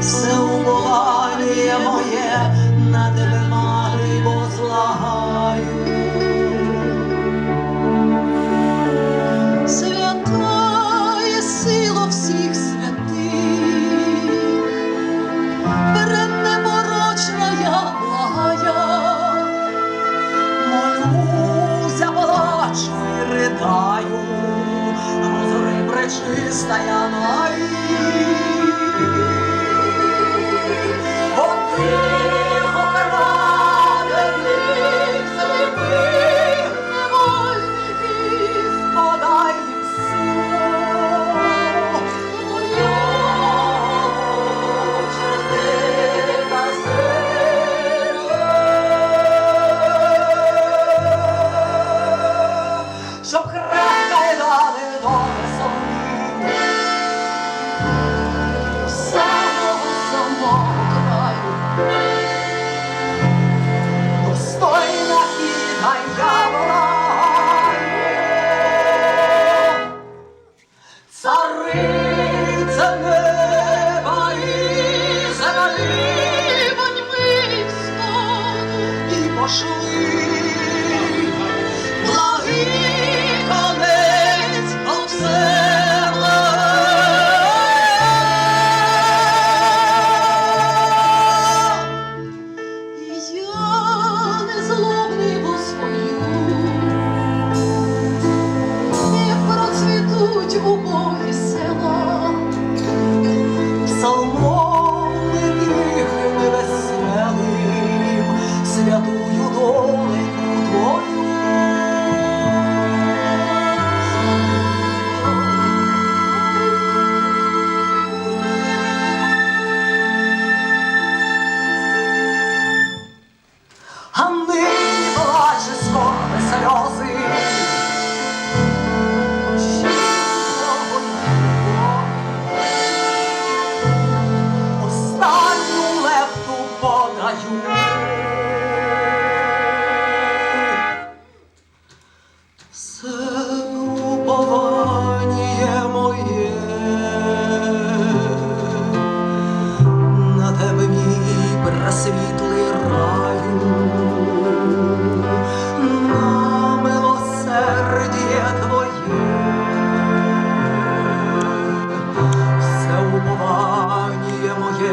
все убогалює моє, на тебе мати возлагаю. Свята є сила всіх святих, перед непорочна я благая, молюся, плачу і ридаю, розри пречиста я. Ну, а нині плаче скорби сльози. Останню лепту подаю. Все. На тебе просвіт.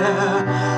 yeah.